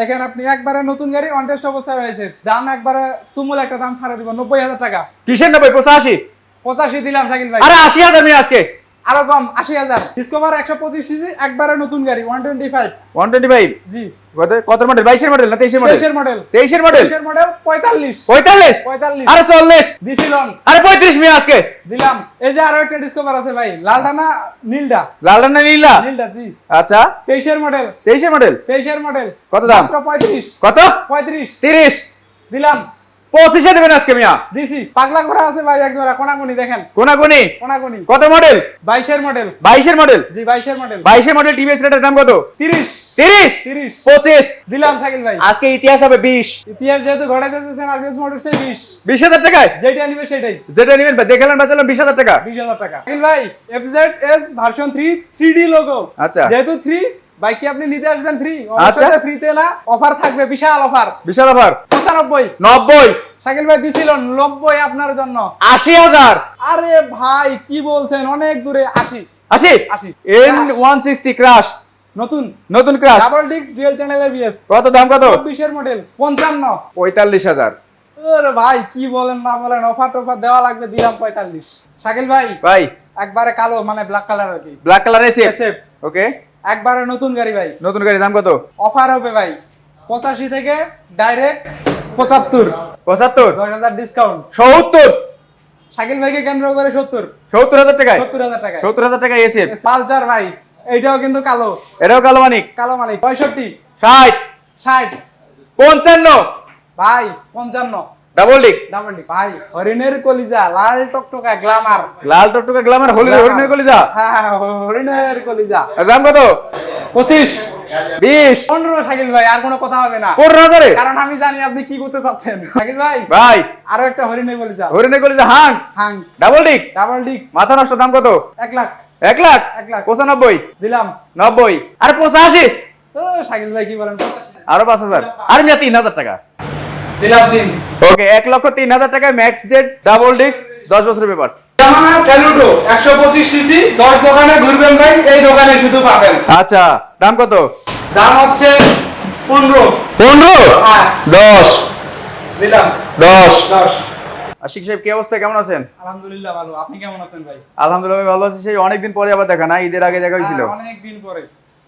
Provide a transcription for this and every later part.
দেখেন আপনি একবারে নতুন গাড়ি অন টেস্ট অবস্থায় রয়েছে। দাম একবারে তুমুল একটা দাম ছাড়া দিব নব্বই হাজার টাকা। কিসের নব্বই? পঁচাশি? পঁচাশি দিলাম শাকিল ভাই। আরে আশি হাজার আজকে। আরও কম আশি হাজার। ডিসকভার একশো পঁচিশ সিসি একবারে নতুন গাড়ি one twenty five one twenty five জি। কত মডেল বাইশের মডেল না তেইশের মডেল তেইশের মডেল তেইশের মডেল তেইশের মডেল পঁয়তাল্লিশ। পঁয়তাল্লিশ? পঁয়তাল্লিশ। আরে চল্লিশ। দিছিলাম আরে পঁয়ত্রিশ মেয়ে আজকে। দিলাম। এই যে আরও একটা ডিসকভার আছে ভাই লালটা না নীলটা লাল রান্না নীলা নীলটা জি। আচ্ছা। তেইশের মডেল তেইশের মডেল তেইশের মডেল কত দাম? পঁয়ত্রিশ। কত? পঁয়ত্রিশ। তিরিশ। দিলাম। পঁচিশে দেবেন আজকে মিয়া। দিছি। পাগলা ঘোড়া আছে ভাই এক জোড়া কোনাকুনি দেখেন। কোনাকুনি কোনাকুনি কত মডেল বাইশের মডেল বাইশের মডেল জি বাইশের মডেল বাইশের মডেল টিভিএস রেটের দাম কত? তিরিশ। তিরিশ? তিরিশ। পঁচিশ? দিলাম সাইকেল ভাই। আজকে ইতিহাস হবে বিশ। ইতিহাস যেহেতু ঘটাই দিতেছেন আরবিএস মোটরস এর বিশ। বিশ হাজার টাকায়? যেটা নিবে সেটাই। যেটা নেবেন দেখালেন বাঁচালাম বিশ হাজার টাকা। বিশ হাজার টাকা। সাইকেল ভাই F Z S version three three D logo আচ্ছা। যেহেতু থ্রি বাইক আপনি নিতে আসবেন ফ্রি আচ্ছা। ফ্রিতে না। অফার থাকবে বিশাল অফার বিশাল অফার পঁচানব্বই। নব্বই। সাইকেল ভাই দিছিল নব্বই আপনার জন্য। আশি হাজার। আরে ভাই কি বলছেন? অনেক দূরে। আশি। আশি? আশি। এন ওয়ান সিক্সটি ক্রাশ নতুন। নতুন crush double disc dual channel A B S কত দাম কত? চব্বিশের মডেল পঞ্চান্ন। পঁয়তাল্লিশ হাজার। আরে ভাই কি বলেন না বলেন অফার টফার দেওয়া লাগবে দিলাম পঁয়তাল্লিশ। শাকিল ভাই ভাই। একবারে কালো মানে ব্ল্যাক কালার আর কি। ব্ল্যাক কালার এসে ওকে? একবারে নতুন গাড়ি ভাই। নতুন গাড়ি দাম কত? অফার হবে ভাই। পঁচাশি থেকে ডাইরেক্ট পঁচাত্তর। পঁচাত্তর? দশ হাজার ডিসকাউন্ট সত্তর? শাকিল ভাইকে কেন্দ্র করে সত্তর। সত্তর হাজার টাকায়? সত্তর হাজার টাকা সত্তর হাজার টাকা এসে পালচার ভাই এইটাও কিন্তু কালো। এটাও কালো মানিক? কালো মানিক। পঁয়ষট্টি। ষাট। ষাট। পঞ্চান্ন। ভাই পঞ্চান্ন। ডাবল ডিক্স ডাবল ডি। ভাই হরিণের কলিজা লাল টকটকা গ্লামার লাল টকটকা গ্লামার হলি হরিণের কলিজা? হ্যাঁ হরিণের কলিজা। দাম কত? পঁচিশ। বিশ। পনেরো শাকিল ভাই আর কোনো কথা হবে না। পনেরো হাজারে? কারণ আমি জানি আপনি কি করতে চাচ্ছেন। শাকিল ভাই ভাই। আরও একটা হরিণের কলিজা। হরিণের কলিজা হাং। হাং। ডাবল ডিক্স ডাবল ডিক্স মাথা নষ্ট দাম কত? এক লাখ। এক লাখ? এক লাখ। পঁচানব্বই? দিলাম। নব্বই? আর পঁচাশি? ও শাকিল ভাই কি বলেন? আরও পাঁচ হাজার। আর মিয়া তিন হাজার টাকা। ওকে এক লক্ষ তিন হাজার টাকায় ম্যাক্স জেড ডাবল ডিস্ক দশ বছরের পেপার একশো পঁচিশ সিসি দশ দোকানে ঘুরবেন ভাই এই দোকানে শুধু পাবেন। আচ্ছা দাম কত? দাম হচ্ছে পনেরো। পনেরো? হ্যাঁ। দশ। দিলাম দশ। দশ। আশিক সাহেব কি অবস্থা? কেমন আছেন? আলহামদুলিল্লাহ ভালো। আপনি কেমন আছেন ভাই? আলহামদুলিল্লাহ ভালো আছি। সেই অনেকদিন পরে আবার দেখা না? ঈদের আগে দেখা হয়েছিল? অনেক দিন পরে।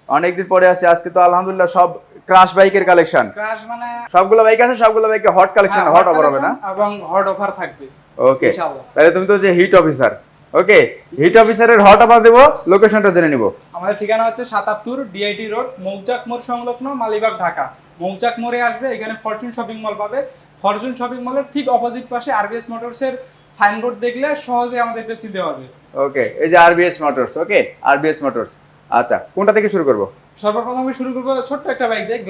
অনেকদিন পরে আছে আজকে তো আলহামদুলিল্লাহ সব ক্রাশ বাইকের কালেকশন ক্রাশ মানে সবগুলো বাইক আছে সবগুলো বাইকে হট কালেকশন হট অফার হবে না? এবং হট অফার থাকবে ওকে। তাহলে তুমি তো যে হিট অফিসার ওকে হিট অফিসারের হট অফার দেবো লোকেশনটা জেনে নিব। আমাদের ঠিকানা হচ্ছে সাতাত্তর ডিআইটি রোড মৌচাক মোড় সংলগ্ন মালিবাগ ঢাকা। মৌচাক মোড়ে আসবে এখানে ফরচুন শপিং মল পাবে। ফরচুন শপিং মলের ঠিক অপোজিট পাশে আরবিএস মোটরস এর সাইনবোর্ড দেখলে সহজে আমাদেরকে চিনতে পারবে ওকে এই যে R B S motors okay R B S motors আচ্ছা কোনটা থেকে শুরু করব? সর্বপ্রথমে শুরু করব ছোট্ট একটা বাইক দিয়ে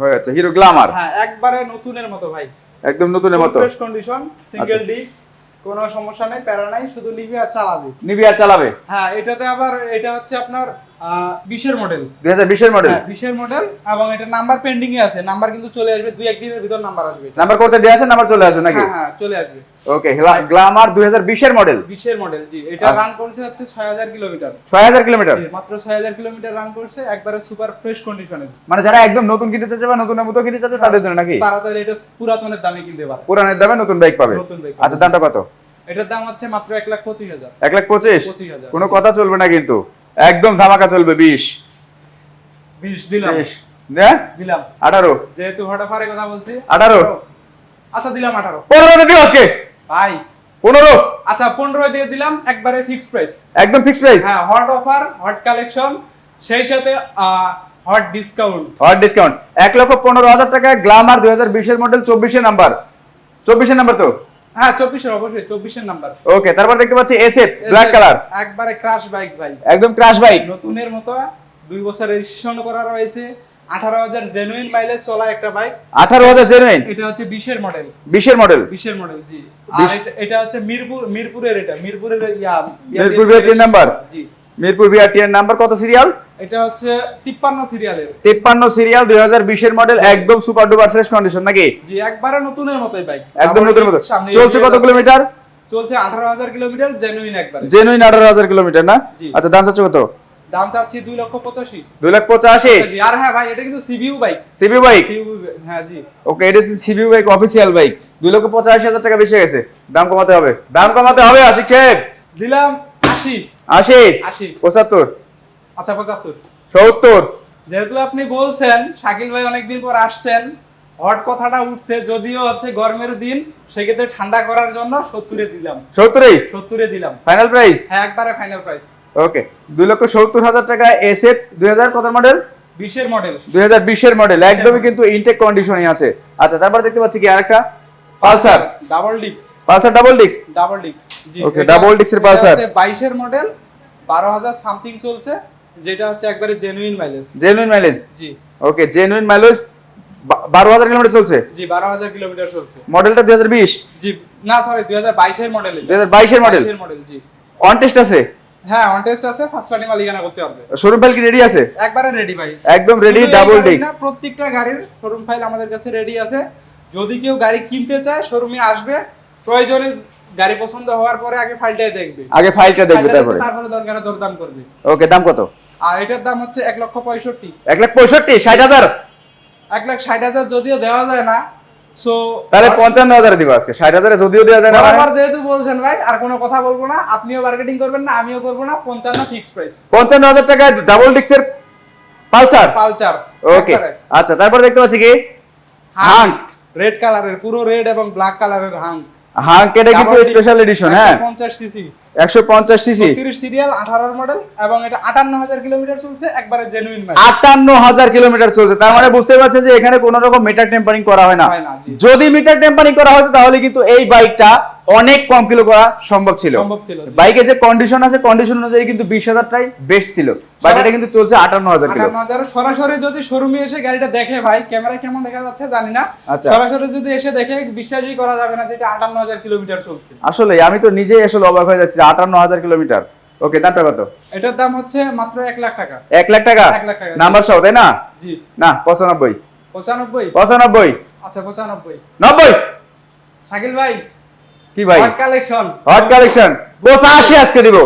হয়ে যাচ্ছে হিরো হ্যাঁ একবারে নতুনের মতো ভাই। একদম নতুনের মতো। Fresh condition single. ডিস্ক কোনো সমস্যা নেই প্যারা নাই শুধু আর চালাবি। আর চালাবে? হ্যাঁ এটাতে আবার এটা হচ্ছে আপনার বিশের মডেল দুই হাজার বিশের মডেল হ্যাঁ বিশের মডেল এবং এটা নাম্বার পেন্ডিং এ আছে। নাম্বার কিন্তু চলে আসবে দুই একদিনের ভিতর নাম্বার আসবে নাম্বার করতে দেওয়া আছে নাম্বার চলে আসবে নাকি? হ্যাঁ হ্যাঁ চলে আসবে। ওকে গ্লামার দুই হাজার বিশের মডেল বিশের মডেল জি। এটা আচ্ছা। রান করছে হচ্ছে ছয় হাজার কিলোমিটার। ছয় হাজার কিলোমিটার? মাত্র ছয় হাজার কিলোমিটার রান করছে একবারে সুপার ফ্রেশ কন্ডিশনে মানে যারা একদম নতুন কিনতে বা নতুনের মতো কিনতে তাদের জন্য নাকি? তারা চাইলে এটা পুরাতনের দামে কিনতে পারে। পুরানের দামে নতুন বাইক পাবে। নতুন বাইক আচ্ছা দামটা কত? এটার দাম হচ্ছে মাত্র লাখ পঁচিশ হাজার। এক লাখ পঁচিশ? পঁচিশ হাজার। কোনো কথা চলবে না কিন্তু। একদম ধামাকা চলবে বিশ। বিশ দিলাম। বিশ। হ্যাঁ দিলাম। আঠারো। যেহেতু হট অফারের কথা বলছি। আঠারো। আচ্ছা দিলাম আঠারো। পনেরো দিও আজকে। ভাই। পনেরো। আচ্ছা পনেরো দিয়ে দিলাম একবারে ফিক্সড প্রাইস একদম ফিক্স প্রাইস হ্যাঁ হট অফার হট কালেকশন সেই সাথে হট ডিসকাউন্ট হট ডিসকাউন্ট এক লক্ষ পনেরো হাজার টাকা দুই হাজার বিশের মডেল চব্বিশের নাম্বার চব্বিশের নাম্বার তো? হ্যাঁ চব্বিশের অবশ্যই চব্বিশের নাম্বার ওকে তারপর দেখতে পাচ্ছি এসএফ ব্ল্যাক কালার একবারে ক্রাশ বাইক ভাই। একদম ক্রাশ বাইক নতুনের মতো দুই বছর রেজিস্ট্রেশন করা রয়েছে। আঠারো হাজার জেনুইন মাইলেজ চলা একটা বাইক আঠারো হাজার জেনুইন এটা হচ্ছে বিশের মডেল বিশের মডেল বিশের মডেল জি। আর এটা- হচ্ছে মিরপুর মিরপুরের এটা। মিরপুরের yeah Mirpur B R T number জি। মিরপুর বিআরটি এর নাম্বার কত সিরিয়াল এটা হচ্ছে তিপ্পান্ন সিরিয়ালের তিপ্পান্ন সিরিয়াল দুই হাজার বিশের মডেল একদম সুপার ডুপার ফ্রেশ কন্ডিশন নাকি? জি একবারে নতুনের মতোই বাইক একদম নতুন মতো। চলছে কত কিলোমিটার চলছে আঠারো হাজার কিলোমিটার জেনুইন একবারে। জেনুইন আঠারো হাজার কিলোমিটার না? আচ্ছা দাম চাচ্ছে কত? দাম চাচ্ছি দুই লক্ষ পঁচাশি। দুই লাখ পঁচাশি? আর হ্যাঁ ভাই এটা কিন্তু সিবিউ বাইক সিবি বাইক হ্যাঁ জি। ওকে এটা সিবিউ বাইক অফিসিয়াল বাইক দুই লক্ষ পঁচাশি হাজার টাকা বেশি গেছে। দাম কমাতে হবে। দাম কমাতে হবে আশিক সাহেব। দিলাম আশি। আশি? আশি। পঁচাত্তর। আচ্ছা পঁচাত্তর। সত্তর। যেহেতু আপনি বলছেন শাকিল ভাই অনেকদিন পর আসছেন হট কথাটা উঠছে যদিও হচ্ছে গরমের দিন সেক্ষেত্রে ঠান্ডা করার জন্য সত্তরে দিলাম। সত্তরই সত্তরে দিলাম। ফাইনাল প্রাইস হ্যাঁ একবারে ফাইনাল প্রাইস ওকে দুই লক্ষ সত্তর হাজার টাকা এসএফ দুই হাজার কত মডেল বিশের মডেল দুই হাজার বিশের মডেল একদমই কিন্তু ইনটেক কন্ডিশনই আছে। আচ্ছা তারপর দেখতে পাচ্ছি কি আরেকটা? পালসার ডাবল ডিক্স পালসার ডাবল ডিস্ক ডাবল ডিক্স জি। এটা Pulsar। হচ্ছে 22 এর মডেল 12000 সামথিং চলছে যেটা হচ্ছে একবারে জেনুইন মাইলেজ জেনুইন মাইলেজ জি। ওকে জেনুইন মাইলেজ বারো হাজার কিলোমিটার চলছে? জি 12000 কিলোমিটার চলছে। মডেলটা দুই হাজার বিশ? জি না সরি 2022 এর মডেল দুই হাজার বাইশের মডেল এর মডেল জি। অন টেস্ট আছে? হ্যাঁ অন টেস্ট আছে ফার্স্ট পার্টি মালিকানা করতে পারবে শোরুম ফাইল কি রেডি আছে? একবারে রেডি ভাই। একদম রেডি ডাবল ডিস্ক প্রত্যেকটা গাড়ির শোরুম ফাইল আমাদের কাছে রেডি আছে। যদি কেউ গাড়ি কিনতে চায় শোরুমে আসবে প্রয়োজনে গাড়ি পছন্দ হওয়ার পরে আগে ফাইলটাই দেখবে। আগে ফাইলটা দেখবে তারপরে। তারপরে দরকারে দরদাম করবে। ওকে দাম কত? আর এটার দাম হচ্ছে এক লক্ষ পঁয়ষট্টি। এক লাখ পঁয়ষট্টি ষাট হাজার? এক লাখ ষাট হাজার যদিও দেওয়া যায় না সো তাহলে পঞ্চান্ন হাজার দিব আজকে ষাট হাজারে যদিও দেওয়া যায় না। আমার যেহেতু বলছেন ভাই আর কোনো কথা বলব না আপনিও মার্কেটিং করবেন না আমিও করব না পঞ্চান্ন ফিক্স প্রাইস পঞ্চান্ন হাজার টাকায় ডাবল ডিক্সের পালসার? পালচার ওকে আচ্ছা তারপর দেখতে পাচ্ছি কি? হাঙ্ক। রেড কালারের পুরো রেড এবং ব্ল্যাক কালারের হাঙ্ক। হাঙ্ক এটা কিন্তু স্পেশাল এডিশন হ্যাঁ। পঞ্চাশ সিসি একশো পঞ্চাশ সিসি তিরিশ সিরিয়াল আঠারোর মডেল এবং এটা আটান্ন হাজার কিলোমিটার চলছে একবারে জেনুইন মাইল আটান্ন হাজার কিলোমিটার চলছে। তার মানে বুঝতে পারছেন যে এখানে কোনো রকম মিটার টেম্পারিং করা হয় না। হয় না, যদি মিটার টেম্পারিং করা হতো তাহলে কিন্তু এই বাইকটা অনেক কম কিলো করা সম্ভব ছিল। বাইকে যে কন্ডিশন আছে কন্ডিশন অনুযায়ী কিন্তু বিশ হাজারটাই বেস্ট ছিল। বাইকটা কিন্তু চলছে আটান্ন হাজার কিলো। সরাসরি যদি শোরুমে এসে গাড়িটা দেখে ভাই ক্যামেরা কেমন দেখা যাচ্ছে জানি না। আচ্ছা। সরাসরি যদি এসে দেখে বিশ্বাসই করা যাবে না যে এটা আটান্ন হাজার কিলোমিটার চলছে। আসলে আমি তো নিজেই আসলে অবাক হয়ে যাচ্ছি আটান্ন হাজার কিলোমিটার। ওকে দামটা কত? এটার দাম হচ্ছে মাত্র এক লাখ টাকা। এক লাখ টাকা? এক লাখ টাকা। নাম্বার সহ তাই না? জি। না পঁচানব্বই। পঁচানব্বই? পঁচানব্বই। আচ্ছা পঁচানব্বই। নব্বই? শাকিল ভাই কি ভাই? হট কালেকশন হট কালেকশন পঁচাশি আজকে দিব।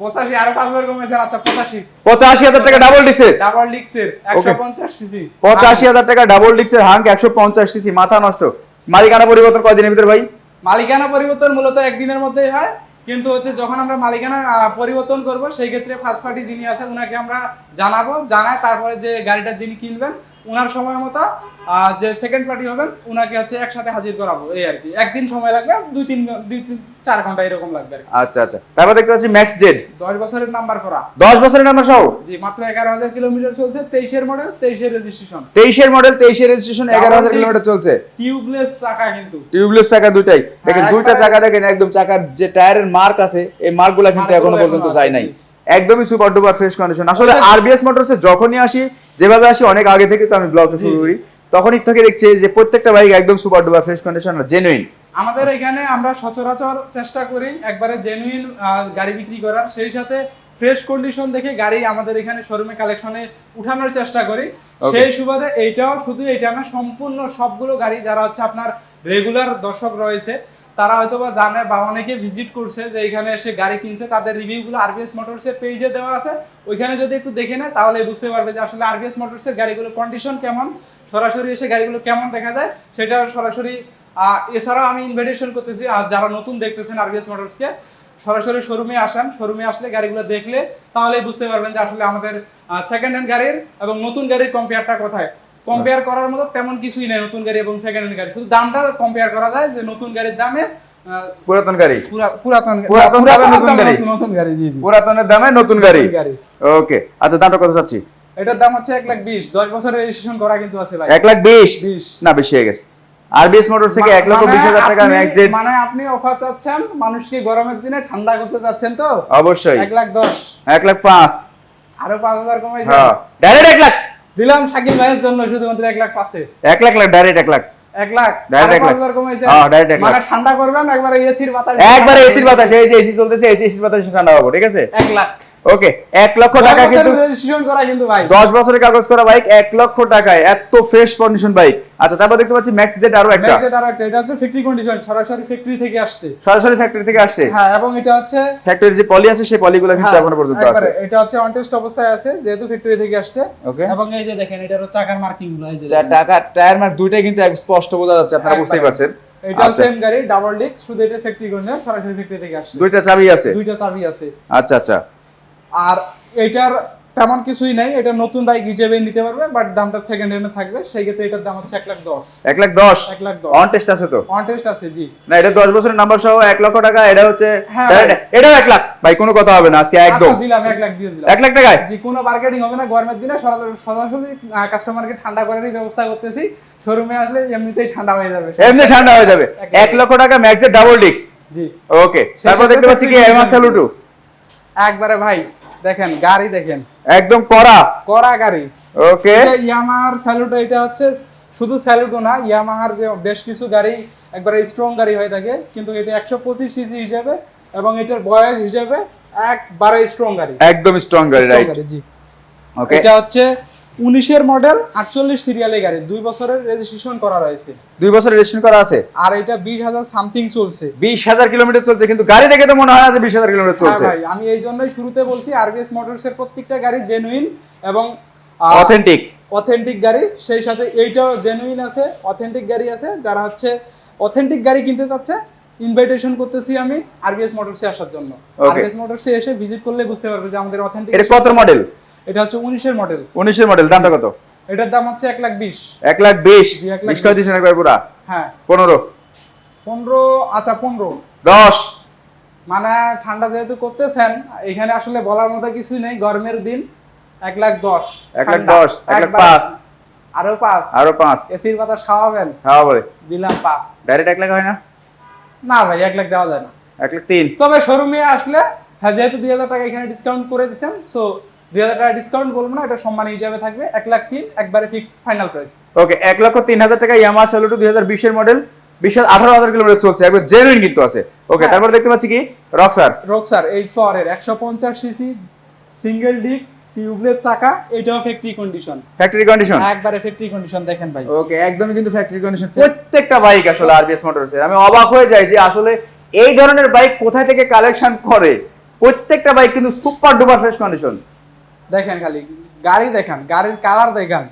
পঁচাশি আরও পাঁচ হাজার কমেছে আচ্ছা পঁচাশি। পঁচাশি হাজার টাকা ডাবল ডিসের ডাবল ডিক্সের একশো পঞ্চাশ সিসি পঁচাশি হাজার টাকা ডাবল ডিক্সের হাঙ্ক একশো পঞ্চাশ সিসি মাথা নষ্ট। মালিকানা পরিবর্তন কয়দিনের ভিতর ভাই? মালিকানা পরিবর্তন মূলত একদিনের মধ্যেই হয় কিন্তু হচ্ছে যখন আমরা মালিকানা পরিবর্তন করব সেই ক্ষেত্রে ফার্স্ট পার্টি যিনি আছে উনাকে আমরা জানাব জানায় তারপরে যে গাড়িটা যিনি কিনবেন উনার সময় মতো আহ, যে সেকেন্ড পার্টি হবেন উনাকে হচ্ছে একসাথে হাজির করাবো এই আর কি। একদিন সময় লাগবে দুই তিন দুই তিন চার ঘণ্টা এরকম লাগবে আর কি। আচ্ছা আচ্ছা। তারপর দেখতে পাচ্ছি ম্যাক্স জেড দশ বছরের নাম্বার করা। দশ বছরের নাম্বার সহ? জি মাত্র এগারো হাজার কিলোমিটার চলছে তেইশের মডেল তেইশের রেজিস্ট্রেশন তেইশের মডেল তেইশের রেজিস্ট্রেশন এগারো হাজার কিলোমিটার চলছে। টিউবলেস চাকা কিন্তু। টিউবলেস চাকা দুটাই দেখেন হ্যাঁ, দুইটা চাকা দেখেন একদম চাকার যে টায়ারের মার্ক আছে এই মার্কগুলো কিন্তু এখনও পর্যন্ত যায় নাই। একদমই সুপার ডুপার ফ্রেশ কন্ডিশন আসলে আরবিএস মোটরসে যখনই আসি যেভাবে আসি অনেক আগে থেকে তো আমি ব্লগটা শুরু করি তখনই থেকে দেখছি যে প্রত্যেকটা বাইক একদম সুপার ডুপার ফ্রেশ কন্ডিশন আর জেনুইন আমাদের এখানে আমরা সচরাচর চেষ্টা করি একবারে জেনুইন গাড়ি বিক্রি করার। সেই সাথে ফ্রেশ কন্ডিশন দেখে গাড়ি আমাদের এখানে শোরুমে কালেকশনে উঠানোর চেষ্টা করি। সেই সুবাদে এইটাও শুধু এটা না সম্পূর্ণ সবগুলো গাড়ি যারা হচ্ছে আপনার রেগুলার দর্শক রয়েছে তারা হয়তো বা জানে বা অনেকে ভিজিট করছে যে এখানে এসে গাড়ি কিনছে, তাদের রিভিউগুলো আরবিএস মোটরসের পেজে দেওয়া আছে। ওইখানে যদি একটু দেখে নেয়, তাহলে বুঝতে পারবে যে আসলে আরবিএস মোটরসের গাড়িগুলো কন্ডিশন কেমন, সরাসরি এসে গাড়িগুলো কেমন দেখা যায়, সেটা সরাসরি এছাড়াও আমি ইনভাইটেশন করতেছি, আর যারা নতুন দেখতেছেন আরবিএস মোটরসকে সরাসরি শোরুমে আসেন। শোরুমে আসলে গাড়িগুলো দেখলে, তাহলেই বুঝতে পারবেন যে আসলে আমাদের সেকেন্ড হ্যান্ড গাড়ির এবং নতুন গাড়ির কম্পেয়ারটা কোথায়। কম্পেয়ার করার মতো তেমন কিছুই নেই নতুন গাড়ি এবং সেকেন্ড হ্যান্ড গাড়ি। শুধু দামটা কম্পেয়ার করা যায় যে নতুন গাড়ির দামে পুরাতন গাড়ি। পুরাতন পুরাতন দামে নতুন গাড়ি। নতুন গাড়ি জি জি। পুরাতনের দামে নতুন গাড়ি। ওকে আচ্ছা দামটা কত চাচ্ছি? এটার দাম হচ্ছে এক লাখ বিশ। দশ বছরের রেজিস্ট্রেশন করা কিন্তু আছে ভাই। এক লাখ বিশ? বিশ। না বেশি হয়ে গেছে। আরবিএস মোটরস থেকে এক লক্ষ মানে বিশ হাজার টাকা ম্যাক্স জেড মানে আপনি অফার চাচ্ছেন মানুষকে গরমের দিনে ঠান্ডা করতে চাচ্ছেন তো? অবশ্যই। এক লাখ দশ। এক লাখ পাঁচ। আরও পাঁচ হাজার কমাইছে হ্যাঁ। ডাইরেক্ট এক লাখ। দিলাম শাকিল ভাইয়ের জন্য শুধুমাত্র এক লাখ পাঁচে। এক লাখ লাখ ডাইরেক্ট এক লাখ। এক লাখ ডাইরেক্ট এক লাখ। কমাইছে হ্যাঁ, ডাইরেক্ট এক লাখ। মানে ঠান্ডা করবেন একবার এসির বাতাস একবার এসির বাতাস এই যে এসি চলতেছে যে এসির বাতাসে ঠান্ডা হব ঠিক আছে? এক লাখ। ওকে এক লক্ষ টাকা কিন্তু রেজিস্ট্রেশন করা কিন্তু ভাই। দশ বছরের কাগজ করা বাইক এক লক্ষ টাকায় এত ফ্রেশ কন্ডিশন বাইক আচ্ছা তারপর দেখতে পাচ্ছি ম্যাক্স জেড আরও একটা। ম্যাক্সেট আর একটা এটা হচ্ছে ফ্যাক্টরি কন্ডিশন সরাসরি ফ্যাক্টরি থেকে আসছে। সরাসরি ফ্যাক্টরি থেকে আসছে। হ্যাঁ এবং এটা হচ্ছে ফ্যাক্টরির যে পলি আছে সেই পলিগুলো কিন্তু হ্যাঁ, এখনও পর্যন্ত আছে। এটা হচ্ছে অনটেস্ট অবস্থায় আছে যেহেতু ফ্যাক্টরি থেকে আসছে। ওকে এবং এই যে দেখেন এটার চাকার মার্কিংগুলো এই যে টাকা টায়ার মার্ক দুইটাই কিন্তু স্পষ্ট বোঝা যাচ্ছে আপনারা বুঝতেই পারছেন। আচ্ছা। সেম গাড়ি ডাবল ডিস্ক শুধু এটা ফ্যাক্টরি কন্ডিশন সরাসরি ফ্যাক্টরি থেকে আসছে। দুইটা চাবি আছে। দুইটা চাবি আছে। আচ্ছা আচ্ছা। আর এটার তেমন কিছুই নাই এটা নতুন বাইক হিসেবে নিতে পারবে বাট দামটা সেকেন্ড হ্যান্ডে থাকবে সেই ক্ষেত্রে এটার দাম হচ্ছে এক লাখ দশ। এক লাখ দশ? এক লাখ দশ। অন টেস্ট আছে তো? অন টেস্ট আছে জি। না এটা দশ বছরের নাম্বার সহ এক লক্ষ টাকা এটা হচ্ছে এটা direct- এটাও এক লাখ। ভাই কোনো কথা হবে না আজকে একদম। আচ্ছা, দিলাম এক লাখ দিয়ে দিলাম। এক লাখ টাকায়? যে কোনো মার্কেটিং হবে না গরমের দিনে সরাসরি কাস্টমারকে ঠান্ডা করারই ব্যবস্থা করতেছি। শোরুমে আসলে এমনিতেই ঠান্ডা হয়ে যাবে। এমনি ঠান্ডা হয়ে যাবে। একদম। এক লক্ষ টাকা ম্যাক্সের ডাবল ডিস্ক জি। ওকে তারপর দেখতে পাচ্ছি কি এমআর স্যালুটু একবারে ভাই দেখেন গাড়ি দেখেন। একদম করা করা গাড়ি। ওকে। ইয়ামাহার স্যালুট এটা হচ্ছে শুধু স্যালুটও না ইয়ামাহার যে বেশ কিছু গাড়ি একবারে স্ট্রং গাড়ি হয়ে থাকে কিন্তু এটা একশো পঁচিশ সিসি হিসাবে এবং এটার বয়স হিসাবে একবারে স্ট্রং গাড়ি। একদম স্ট্রং গাড়ি রাইট জি। ওকে এটা হচ্ছে উনিশের মডেল আটচল্লিশ সিরিয়ালের গাড়ি দুই বছরের রেজিস্ট্রেশন করা রয়েছে। দুই বছর রেজিস্ট্রেশন করা আছে? আর এটা বিশ হাজার সামথিং চলছে। বিশ হাজার কিলোমিটার চলছে কিন্তু গাড়ি দেখে তো মনে হয় না যে বিশ হাজার কিলোমিটার হ্যাঁ চলছে। ভাই আমি এই জন্যই শুরুতে বলছি আরবিএস মোটরস এর প্রত্যেকটা গাড়ি জেনুইন এবং অথেন্টিক অথেন্টিক গাড়ি। সেই সাথে এইটাও জেনুইন আছে অথেন্টিক গাড়ি আছে যারা হচ্ছে অথেন্টিক গাড়ি কিনতে চাচ্ছে ইনভাইটেশন করতেছি আমি আরবিএস মোটরসে আসার জন্য. আরবিএস মোটরসে এসে ভিজিট করলে বুঝতে পারবে যে আমাদের অথেন্টিক এটা কত মডেল এটা হচ্ছে উনিশের মডেল উনিশের মডেল দামটা কত? এটার দাম হচ্ছে এক লাখ বিশ। এক লাখ বিশ? বিশ করে দিচ্ছেন একবার পুরা? হ্যাঁ। পনেরো? পনেরো আচ্ছা পনেরো। দশ? মানে ঠান্ডা যেহেতু করতেছেন এখানে আসলে বলার মতো কিছুই নেই গরমের দিন এক লাখ দশ। এক লাখ দশ, এক লাখ পাঁচ। আরও পাঁচ। আরও পাঁচ। এসির বাতাস খাওয়াবেন। বলে দিলাম পাঁচ। ডাইরেক্ট এক লাখ হয় না? না ভাই এক লাখ দেওয়া যায় না। এক লাখ তিন। তবে শোরুমে আসলে হ্যাঁ যেহেতু দুই হাজার টাকা এখানে ডিসকাউন্ট করে দিচ্ছেন সো দুই হাজার টাকা ডিসকাউন্ট বলব না এটা সম্মান হিসাবে থাকবে। এক লাখ তিন একবারে ফিক্সড ফাইনাল প্রাইস ওকে এক লক্ষ তিন হাজার টাকা ইয়ামা স্যালুটু দুই হাজার বিশের মডেল বিশ হাজার আঠারো হাজার কিলোমিটার চলছে একবার জেনুইন কিন্তু আছে। ওকে হ্যাঁ। তারপর দেখতে পাচ্ছি কি? রক্সার রোকসার এইচ পাওয়ারের একশো পঞ্চাশ সিসি সিঙ্গেল ডিস্ক টিউবলেস চাকা এটাও ফ্যাক্টরি কন্ডিশন ফ্যাক্টরি কন্ডিশন একবারে ফ্যাক্টরি কন্ডিশন দেখেন ভাই। ওকে একদমই কিন্তু ফ্যাক্টরি কন্ডিশন প্রত্যেকটা বাইক আসলে আরবিএস মোটরসের আমি অবাক হয়ে যাই যে আসলে এই ধরনের বাইক কোথায় থেকে কালেকশন করে? প্রত্যেকটা বাইক কিন্তু সুপার ডুপার ফ্রেশ কন্ডিশন দেখেন খালি গাড়ি দেখেন গাড়ির কালার দেখেন।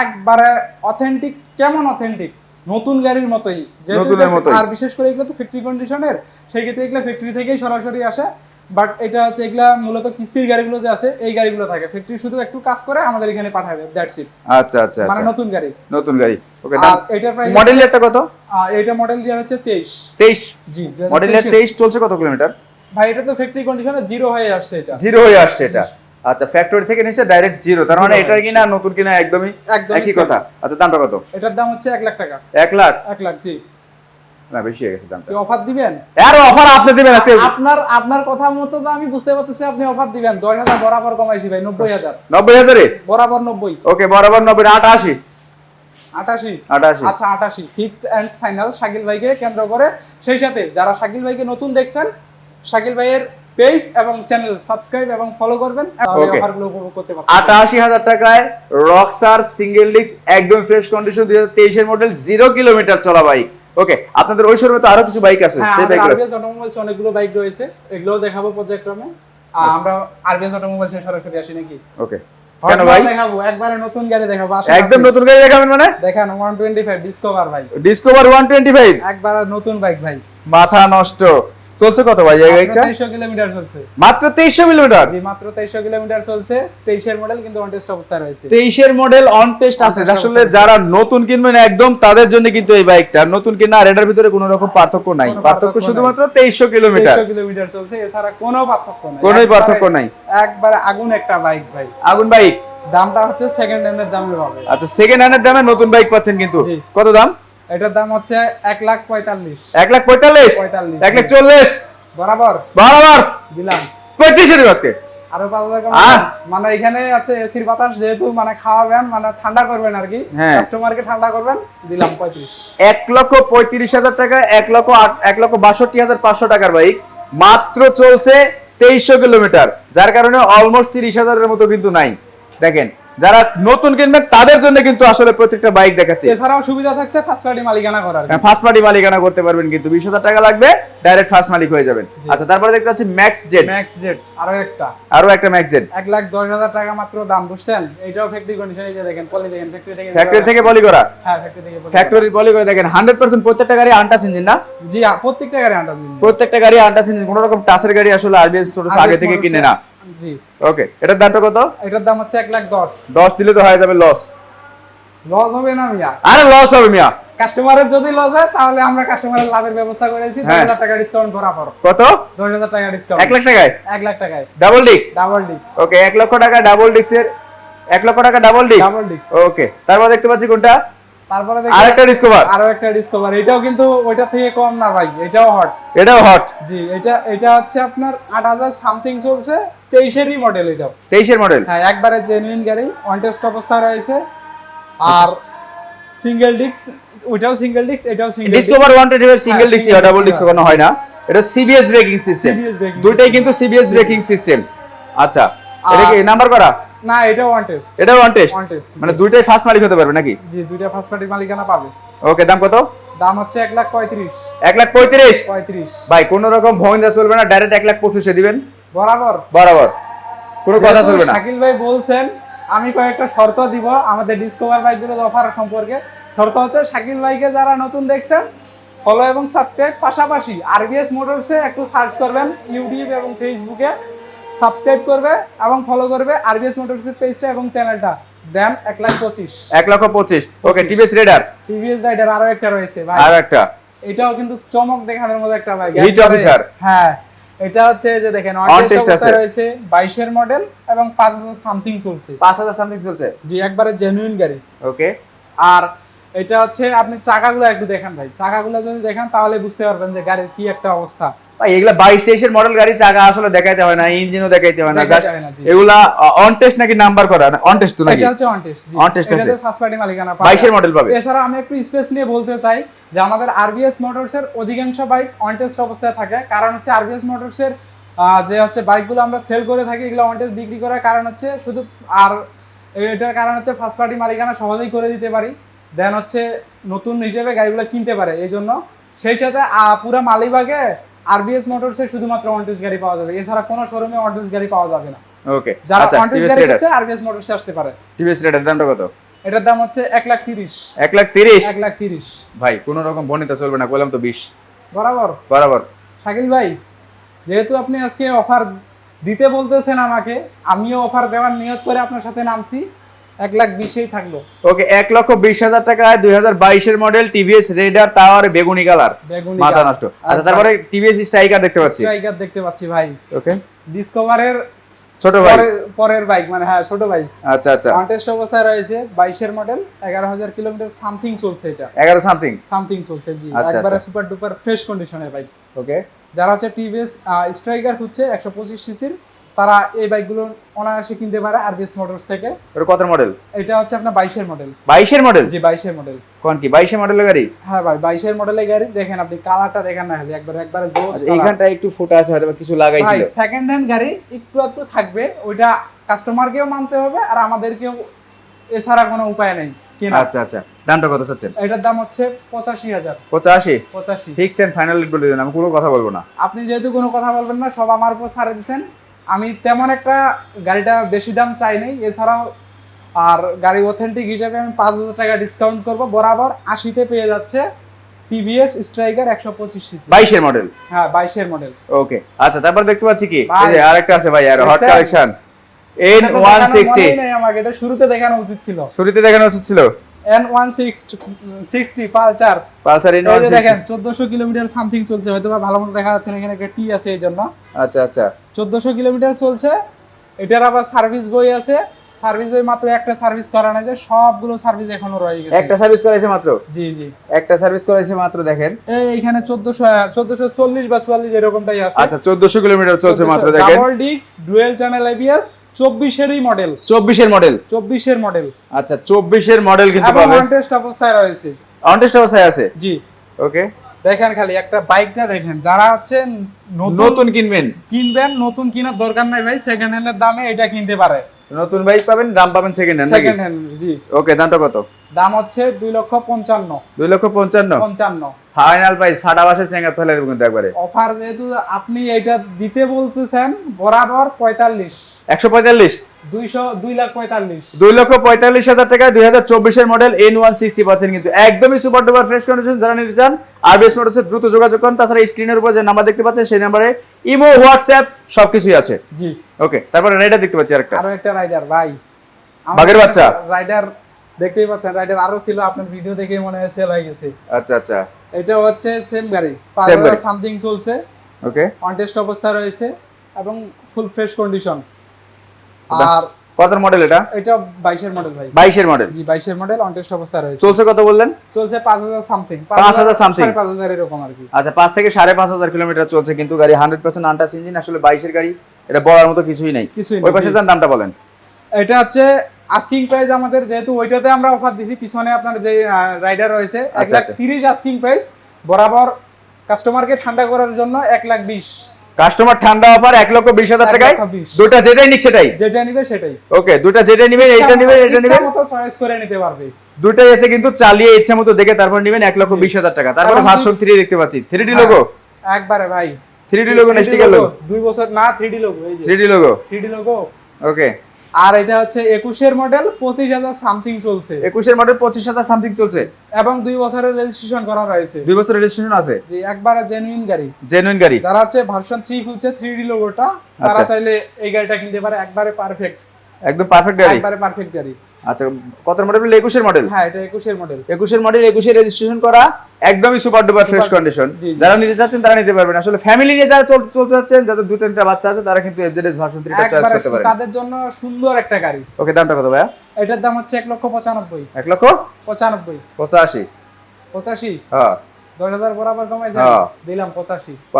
একবারে অথেন্টিক কেমন অথেন্টিক নতুন গাড়ির মতোই। যেহেতু। আর বিশেষ করে এগুলো তো ফ্যাক্টরি কন্ডিশনের সেই ক্ষেত্রে এগুলো ফ্যাক্টরি থেকেই সরাসরি আসে। বাট এটা হচ্ছে এগুলা মূলত কিস্তির গাড়িগুলো যে আছে এই গাড়িগুলো থাকে। ফ্যাক্টরি শুধু একটু কাজ করে আমাদের এখানে পাঠাবে দ্যাটস ইট আচ্ছা আচ্ছা মানে আচ্ছা। নতুন গাড়ি। নতুন গাড়ি। ওকে আর এটার প্রাইস মডেল একটা কত? এটা মডেল দিয়ে হচ্ছে তেইশ। তেইশ? জি মডেল 2023 তেইশ। চলছে কত কিলোমিটার ভাই এটা তো ফ্যাক্টরি কন্ডিশনে জিরো হয়ে আসছে এটা। জিরো হয়ে আসছে এটা। আচ্ছা ফ্যাক্টরি থেকে নিচে ডাইরেক্ট জিরো তার মানে এটার কিনা নতুন কিনা একদমই একই কথা। আচ্ছা দামটা কত? এটার দাম হচ্ছে এক লাখ টাকা। এক লাখ? এক লাখ জি। না বেশি হয়ে গেছে দামটা। অফার দিবেন? আর অফার আপনি দিবেন আজকে আপনার আপনার কথা মতো তো আমি বুঝতে পারতেছি আপনি অফার দিবেন। দশ হাজার বরাবর কমাইছি ভাই নব্বই হাজার। নব্বই হাজারে? বরাবর নব্বই। ওকে বরাবর নব্বই আটাশি? আটাশি। আটাশি। আচ্ছা আটাশি। ফিক্সড অ্যান্ড ফাইনাল শাকিল ভাইকে কেন্দ্র করে। সেই সাথে যারা শাকিল ভাইকে নতুন দেখছেন শাকিল ভাইয়ের পেজ এবং চ্যানেল সাবস্ক্রাইব এবং ফলো করবেন তাহলে অফারগুলো উপভোগ করতে পারবেন। আটাশি হাজার টাকায় রক্সার সিঙ্গেল ডিস্ক একদম ফ্রেশ কন্ডিশন দুই হাজার তেইশের মডেল জিরো কিলোমিটার চলা বাইক ওকে আপনাদের ওই শোরুমে তো আরও কিছু বাইক আছে হ্যাঁ সেই আরবিএস অটোমোবাইলস অনেকগুলো বাইক রয়েছে এগুলোও দেখাবো পর্যায়ক্রমে। আমরা আরবিএস অটোমোবাইলসে সরাসরি আসি নাকি? ওকে কেন ভাই? দেখাবো একবারে নতুন গাড়ি দেখাবো একদম নতুন গাড়ি দেখাবেন মানে? দেখেন ওয়ান টোয়েন্টি ফাইভ ডিসকভার ভাই। ডিসকভার ওয়ান টোয়েন্টি ফাইভ একবার নতুন বাইক ভাই। মাথা নষ্ট। চলছে কত ভাই বাইকটা তেইশশো কিলোমিটার চলছে। মাত্র তেইশশো কিলোমিটার? জি মাত্র তেইশশো কিলোমিটার চলছে। তেইশের মডেল কিন্তু অন টেস্ট অবস্থায় রয়েছে। তেইশের মডেল অন টেস্ট আছে। আসলে যারা নতুন কিনবেন একদম তাদের জন্য কিন্তু এই বাইকটা নতুন কিনা আর এটার ভিতরে কোনো রকম পার্থক্য নাই। পার্থক্য শুধুমাত্র তেইশশো কিলোমিটার। তেইশশো কিলোমিটার চলছে। এছাড়া কোনো পার্থক্য নাই। কোনোই পার্থক্য নাই। একবার আগুন একটা বাইক ভাই। আগুন বাইক দামটা হচ্ছে সেকেন্ড হ্যান্ডের দামে পাবে আচ্ছা সেকেন্ড হ্যান্ডের দামে নতুন বাইক পাচ্ছেন কিন্তু। কত দাম? এটার দাম হচ্ছে এক লাখ পঁয়তাল্লিশ। এক লাখ পঁয়তাল্লিশ? পঁয়তাল্লিশ এক লাখ চল্লিশ? বরাবর। বারবার? দিলাম। আজকে। আরও পাঁচ হাজার মানে এখানে আছে এসির বাতাস যেহেতু মানে খাওয়াবেন মানে ঠান্ডা করবেন আর কি। হ্যাঁ। কাস্টমারকে ঠান্ডা করবেন দিলাম পঁয়ত্রিশ। এক লক্ষ পঁয়ত্রিশ হাজার টাকা এক লক্ষ এক লক্ষ বাষট্টি হাজার পাঁচশো টাকার বাইক। মাত্র চলছে তেইশশো কিলোমিটার যার কারণে অলমোস্ট তিরিশ হাজারের মতো কিন্তু নাই। দেখেন যারা নতুন কিনবেন তাদের জন্য কিন্তু আসলে প্রত্যেকটা বাইক দেখাচ্ছি। এছাড়াও সুবিধা থাকছে ফার্স্ট পার্টি মালিকানা করার। ফার্স্ট পার্টি মালিকানা করতে পারবেন কিন্তু বিশ হাজার টাকা লাগবে ডাইরেক্ট ফার্স্ট মালিক হয়ে যাবেন। আচ্ছা তারপরে দেখতে পাচ্ছি ম্যাক্স জেড ম্যাক্স জেড আরও একটা। আরও একটা ম্যাক্স জেড এক লাখ দশ হাজার টাকা মাত্র দাম বুঝছেন? এইটাও ফ্যাক্টরি কন্ডিশনে যে দেখেন পলি দেখেন ফ্যাক্টরি থেকে ফ্যাক্টরি থেকে বলি করা। হ্যাঁ ফ্যাক্টরি থেকে ফ্যাক্টরি বলি করে দেখেন হান্ড্রেড পার্সেন্ট প্রত্যেকটা গাড়ি আন্টাস ইঞ্জিন না? জি হ্যাঁ, প্রত্যেকটা গাড়ি আন্ডার দিন প্রত্যেকটা গাড়ি আন্টাস ইঞ্জিন কোনো রকম টাসের গাড়ি আসলে আরবিএস আগে থেকে কিনে না। জি। ওকে এটার দামটা কত? এটার দাম হচ্ছে এক লাখ দশ। দশ দিলে তো হয়ে যাবে লস লস হবে না মিয়া? আরে লস হবে মিয়া। কাস্টমারের যদি লস হয় তাহলে আমরা কাস্টমারের লাভের ব্যবস্থা করেছি। দশ হ্যাঁ। হাজার টাকা ডিসকাউন্ট বরাবর। কত? দশ হাজার টাকা ডিসকাউন্ট এক লাখ টাকায়? এক লাখ টাকায়। Double disc double disc okay এক লক্ষ টাকা ডাবল ডিস্কের এক লক্ষ টাকা double disc double disc okay তারপর দেখতে পাচ্ছি কোনটা? তারপরে আরেকটা ডিসকভার আরও একটা ডিসকভার এটাও কিন্তু ওইটা থেকে কম না ভাই এটাও হট এটাও হট জি এটা এটা হচ্ছে আপনার আট হাজার সামথিং চলছে তেইশেরই মডেল এটাও। তেইশের মডেল হ্যাঁ একবারে জেনুইন গাড়ি অন টেস্ট অবস্থা রয়েছে। আর সিঙ্গেল ডিস্ক ওইটাও সিঙ্গেল ডিস্ক এটাও single Discover one twenty five single disc single double disc কোনো হয় না। এটা সিবিএস ব্রেকিং সিস্টেম দুইটাই কিন্তু সিবিএস ব্রেকিং সিস্টেম আচ্ছা এটা কি নাম্বার করা? না এটাও অন টেস্ট এটাও ওয়ান টেস্ট অন টেস্ট মানে দুইটাই ফার্স্ট মালিক হতে পারবে নাকি? জি দুইটা ফার্স্ট মালিকানা পাবে। ওকে দাম কত? দাম হচ্ছে এক লাখ পঁয়ত্রিশ। এক লাখ পঁয়ত্রিশ? পঁয়ত্রিশ। ভাই কোন রকম ভয়ন্দা চলবে না ডাইরেক্ট এক লাখ পঁচিশে দিবেন। বরাবর। বরাবর। কোনো কথা চলবে না। শাকিল ভাই বলছেন আমি কয়েকটা শর্ত দিব আমাদের ডিসকভার বাইকগুলোর অফার সম্পর্কে। শর্ত হচ্ছে শাকিল ভাইকে যারা নতুন দেখছেন ফলো এবং সাবস্ক্রাইব পাশাপাশি আরবিএস মোটরসে একটু সার্চ করবেন ইউটিউব এবং ফেসবুকে সাবস্ক্রাইব করবে এবং ফলো করবে আরবিএস মোটরসের পেজটা এবং চ্যানেলটা দেন এক লাখ পঁচিশ। এক লক্ষ পঁচিশ। Okay TVS Raider TVS Raider আরও একটা রয়েছে ভাই। আর একটা। এটাও কিন্তু চমক দেখানোর মতো একটা বাইক Hit officer। হ্যাঁ। এটা হচ্ছে যে দেখেন। রয়েছে বাইশের মডেল এবং পাঁচ হাজার সামথিং চলছে। পাঁচ হাজার সামথিং চলছে। জি একবারে জেনুইন গাড়ি। ওকে আর এটা হচ্ছে আপনি চাকাগুলো একটু দেখেন ভাই। চাকাগুলো যদি দেখেন তাহলে বুঝতে পারবেন যে গাড়ির কি একটা অবস্থা। ভাই এগুলা বাইশ তেইশের মডেল গাড়ি চাকা আসলে দেখাইতে হয় না ইঞ্জিনও দেখাইতে হয় না। এগুলা অন টেস্ট নাকি নাম্বার করা? অন টেস্ট তো নাকি? এটা হচ্ছে অন টেস্ট On test আছে। ফার্স্ট পার্টি মালিকানা পাবে। বাইশের মডেল পাবে এছাড়া আমি একটু স্পেস নিয়ে বলতে চাই যে আমাদের আরবিএস মোটরসের অধিকাংশ বাইক অন টেস্ট অবস্থায় থাকে। কারণ হচ্ছে আরবিএস মোটরসের যে হচ্ছে বাইকগুলো আমরা সেল করে থাকি এগুলো অন টেস্ট বিক্রি করার কারণ হচ্ছে শুধু আর এটার কারণ হচ্ছে ফার্স্ট পার্টি মালিকানা সহজেই করে দিতে পারি। দেন হচ্ছে নতুন হিসেবে গাড়িগুলো কিনতে পারে এই জন্য সেই সাথে পুরো মালিবাগে আরবিএস মোটরসে শুধুমাত্র অন টেস্ট গাড়ি পাওয়া যাবে। এছাড়া কোনো শোরুমে অন টেস্ট গাড়ি পাওয়া যাবে না। ওকে যারা আচ্ছা অন টেস্ট টিভিএস গাড়ি রেডার হচ্ছে আরবিএস মোটরসে আসতে পারে। টিভিএস রেডার দামটা কত? এটার দাম হচ্ছে এক লাখ তিরিশ। এক লাখ তিরিশ? এক লাখ তিরিশ। ভাই কোন রকম বনিতা চলবে না বললাম তো বিশ। বরাবর। বরাবর। শাকিল ভাই যেহেতু আপনি আজকে অফার দিতে বলতেছেন আমাকে আমিও অফার দেওয়ার নিয়ত করে আপনার সাথে নামছি। এক লাখ বিশেই থাকল। ওকে এক লক্ষ বিশ হাজার টাকায় দুই হাজার বাইশের মডেল টিভিএস রেডার টাওয়ার বেগুনি কালার বেগুনি মাথা নষ্ট। আচ্ছা তারপরে টিভিএস স্ট্রাইকার দেখতে পাচ্ছি। স্ট্রাইকার দেখতে পাচ্ছি ভাই। ওকে। ডিসকভারের ছোট ভাই। পরের- বাইক মানে হ্যাঁ ছোট বাইক আচ্ছা আচ্ছা। কন্টেস্ট অবস্থায় রয়েছে বাইশের মডেল এগারো হাজার কিলোমিটার সামথিং চলছে এটা। এগারো সামথিং সামথিং চলছে জি। আচ্ছা, একবারে আচ্ছা। সুপার ডুপার ফ্রেশ কন্ডিশনের বাইক ওকে। যারা হচ্ছে টিভিএস স্ট্রাইকার খুঁজছে একশো পঁচিশ সিসির তারা এই বাইকগুলো অনায়াসে কিনতে পারে আরবিএস মোটরস থেকে। ওটা কত মডেল এটা হচ্ছে আপনার বাইশের মডেল বাইশের মডেল জি বাইশের মডেল কোন কি বাইশের মডেলের গাড়ি? হ্যাঁ ভাই বাইশের মডেলের গাড়ি। দেখেন আপনি কালারটা দেখেন না খালি একবার জোস আচ্ছা, এইখানটা একটু ফুটা আছে হয়তো কিছু ভাই সেকেন্ড হ্যান্ড গাড়ি একটু একটু থাকবে ওইটা কাস্টমারকেও মানতে হবে আর আমাদেরকেও এছাড়া কোনো উপায় নেই কেনা আচ্ছা আচ্ছা। দামটা কত চাচ্ছেন? এটার দাম হচ্ছে পঁচাশি হাজার। পঁচাশি? পঁচাশি। ফিক্সড এন্ড ফাইনাল বলে দিন আমি কোনো কথা বলব না। আপনি যেহেতু কোনো কথা বলবেন না সব আমার উপর ছাড়ে দিচ্ছেন আমি তেমন একটা গাড়িটা বেশি দাম চাই নাই। এছাড়াও আর গাড়ি অথেন্টিক হিসেবে আমি পাঁচ হাজার টাকা ডিসকাউন্ট করব। বরাবর আশিতে পেয়ে যাচ্ছে টিভিএস স্ট্রাইকার একশো পঁচিশ বাইশের মডেল হ্যাঁ বাইশের মডেল ওকে আচ্ছা তারপর দেখতে পাচ্ছি কি? যে আরেকটা আছে ভাই আর hot? Collection N one sixty আমাকে এটা শুরুতে দেখানো উচিত ছিল। শুরুতে দেখানো উচিত ছিল? N one sixty Pulsar Pulsar N one দেখেন চোদ্দশো কিলোমিটার সামথিং চলছে হয়তো বা ভালো মতো দেখা যাচ্ছে না এখানে একটা টি আছে এই জন্য। আচ্ছা আচ্ছা। চোদ্দশো কিলোমিটার চলছে এটার আবার সার্ভিস বই আছে। সার্ভিস বই মাত্র একটা সার্ভিস করা যে সবগুলো সার্ভিস এখনও রয়ে গেছে। একটা সার্ভিস করাইছে মাত্র? জি জি। একটা সার্ভিস করাইছে মাত্র দেখেন। চোদ্দশো চোদ্দশো চল্লিশ বা এরকমটাই আছে। আচ্ছা চোদ্দশো কিলোমিটার চলছে মাত্র দেখেন। ডাবল ডিক্স ডুয়েল চ্যানেল এবিএস চব্বিশেরই মডেল চব্বিশের মডেল চব্বিশের মডেল আচ্ছা চব্বিশের মডেল কিন্তু পাবেন। অনটেস্ট অবস্থায় রয়েছে। অনটেস্ট অবস্থায় আছে? জি। ওকে। দেখেন খালি একটা বাইকটা দেখেন যারা আছেন নতুন নতুন কিনবেন। কিনবেন নতুন কেনার দরকার নাই ভাই সেকেন্ড হ্যান্ডের দামে এটা কিনতে পারে। নতুন বাইক পাবেন দাম পাবেন সেকেন্ড হ্যান্ড সেকেন্ড হ্যান্ড জি। ওকে দামটা কত? দাম হচ্ছে দুই লক্ষ পঞ্চান্ন। দুই লক্ষ পঞ্চান্ন? পঞ্চান্ন। ফাইনাল প্রাইস ফাটা বাসের চেঙ্গা ফেলে দেবো কিন্তু একবারে। অফার যেহেতু আপনি এটা দিতে বলতেছেন বরাবর পঁয়তাল্লিশ। একশো পঁয়তাল্লিশ? লক্ষ পঁয়তাল্লিশ হাজার দুই হাজার চব্বিশের মডেল এন ওয়ান সিক্সটি পাচ্ছেন কিন্তু একদমই সুপার ডুপার ফ্রেশ কন্ডিশন যারা নিতে চান আরবিএস মোটরসে দ্রুত যোগাযোগ করুন। তাছাড়া স্ক্রিনের উপর যে নাম্বার দেখতে পাচ্ছেন সেই নাম্বারে ইমো হোয়াটসঅ্যাপ সবকিছুই আছে। জি। ওকে তারপরে রাইডার দেখতে পাচ্ছি আরেকটা। আরও একটা রাইডার ভাই। বাঘের বাচ্চা? রাইডার দেখতেই পাচ্ছেন রাইডার আরও ছিল আপনার ভিডিও দেখে মনে হয় সেল হয়ে গেছে। আচ্ছা আচ্ছা। এটা হচ্ছে সেম গাড়ি। গাড়ি। সামথিং চলছে। ওকে অনটেস্ট অবস্থা রয়েছে এবং ফুল ফ্রেশ কন্ডিশন আর কত মডেল এটা? এটা বাইশের মডেল ভাই। বাইশের মডেল জি বাইশের মডেল অনটেস্ট অবস্থা রয়েছে। চলছে কত বললেন? চলছে পাঁচ হাজার সামথিং 5,000 something। পাঁচ হাজার এরকম আর কি। আচ্ছা পাঁচ থেকে সাড়ে পাঁচ হাজার কিলোমিটার চলছে কিন্তু গাড়ি হান্ড্রেড পার্সেন্ট আনটাস ইঞ্জিন আসলে বাইশের গাড়ি এটা বলার মতো কিছুই নাই। কিছুই ওই নেই, পাশে। যান দামটা বলেন। এটা হচ্ছে আস্কিং প্রাইস আমাদের যেহেতু ওইটাতে আমরা অফার দিছি পিছনে আপনার যে রাইডার রয়েছে এক আচ্ছা, লাখ আচ্ছা। তিরিশ আস্কিং প্রাইস বরাবর কাস্টমারকে ঠান্ডা করার জন্য এক লাখ বিশ। কাস্টমার ঠান্ডা অফার এক লক্ষ বিশ হাজার টাকায়? দুটা যেটাই নিক সেটাই। যেটা নিবে সেটাই। ওকে দুটা যেটা নিবেন এইটা নিবেন এটা নিবেন মতো চয়েস করে নিতে পারবে। দুটাই এসে কিন্তু চালিয়ে ইচ্ছা মতো দেখে তারপর নিবেন এক লক্ষ বিশ হাজার টাকা। তারপর ভার্সন থ্রি দেখতে পাচ্ছি। থ্রি ডি লোগো একবারে ভাই। থ্রি ডি লোগো নেক্সটিকের লোগো দুই বছর না three D logo three D logo three D logo okay আর এটা হচ্ছে একুশের মডেল পঁচিশ হাজার সামথিং চলছে। একুশের মডেল পঁচিশ হাজার সামথিং চলছে। এবং দুই বছরের রেজিস্ট্রেশন করা রয়েছে। দুই বছরের রেজিস্ট্রেশন আছে? যে একবার জেনুইন গাড়ি। জেনুইন গাড়ি। যারা হচ্ছে ভার্সন থ্রি খুঁজছে থ্রি ডি লোগোটা তারা। চাইলে এই গাড়িটা কিনতে পারে একবারে পারফেক্ট একদম পারফেক্ট গাড়ি। একবারে পারফেক্ট গাড়ি। আচ্ছা কত মডেল একুশের মডেল হ্যাঁ এটা একুশের মডেল একুশের মডেল একুশে রেজিস্ট্রেশন করা একদমই সুপার ডুপার ফ্রেশ কন্ডিশন। যারা নিতে চাচ্ছেন তারা নিতে পারবেন। আসলে ফ্যামিলি নিয়ে যারা চল- চলতে চাচ্ছেন যাদের দু তিনটা বাচ্চা আছে তারা কিন্তু এফজেডএস ভার্সন থ্রিটা চয়েস করতে পারেন। তাদের জন্য সুন্দর একটা গাড়ি। ওকে দামটা কত ভাইয়া? এটার দাম হচ্ছে এক লক্ষ পঁচানব্বই। এক লক্ষ? পঁচানব্বই। পঁচাশি। পঁচাশি? হ্যাঁ। দশ হাজার বরাবর কমাই যায় হ্যাঁ। দিলাম পঁচাশি। ও,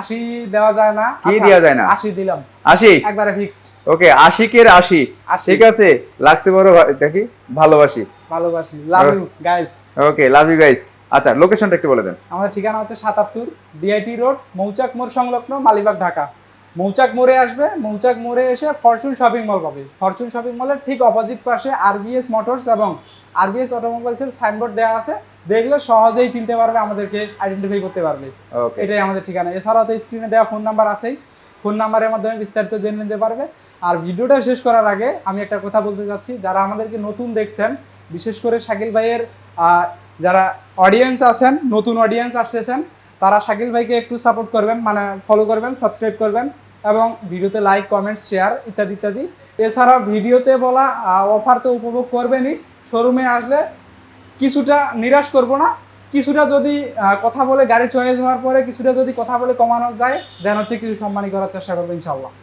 আশি আশি দেওয়া যায় না। কি আচ্ছা, দেওয়া যায় না? আশি দিলাম। আশি? একবারে ফিক্সড ওকে আশিকের আশি। আশি। ঠিক আছে? লাগছে বড় দেখি ভালোবাসি। ভালোবাসি। Love you guys okay love you guys আচ্ছা লোকেশনটা একটু বলে দেন। আমাদের ঠিকানা হচ্ছে সাতাত্তর ডিআইটি রোড মৌচাক মোড় সংলগ্ন মালিবাগ ঢাকা। মৌচাক মোড়ে আসবে মৌচাক মোড়ে এসে ফরচুন শপিং মল পাবে। ফরচুন শপিং মলের ঠিক অপোজিট পাশে আরবিএস মোটরস এবং আরবিএস অটোমোবাইলসের সাইনবোর্ড দেওয়া আছে। দেখলে সহজেই চিনতে পারবে আমাদেরকে আইডেন্টিফাই করতে পারবে। এটাই আমাদের ঠিকানা। এছাড়াও তো স্ক্রিনে দেওয়া ফোন নাম্বার আছেই। ফোন নাম্বারের মাধ্যমে বিস্তারিত জেনে নিতে পারবে। আর ভিডিওটা শেষ করার আগে আমি একটা কথা বলতে চাচ্ছি। যারা আমাদেরকে নতুন দেখছেন বিশেষ করে শাকিল ভাইয়ের যারা অডিয়েন্স আছেন নতুন অডিয়েন্স আসতেছেন তারা শাকিল ভাইকে একটু সাপোর্ট করবেন মানে ফলো করবেন সাবস্ক্রাইব করবেন। এবং ভিডিওতে লাইক কমেন্ট শেয়ার ইত্যাদি ইত্যাদি। এছাড়া ভিডিওতে বলা অফার তো উপভোগ করবেনই। শোরুমে আসলে কিছুটা নিরাশ করব না। কিছুটা যদি কথা বলে গাড়ি চয়েস হওয়ার পরে কিছুটা যদি কথা বলে কমানো যায় দেন হচ্ছে কিছু সম্মানী করার চেষ্টা করব ইনশাল্লাহ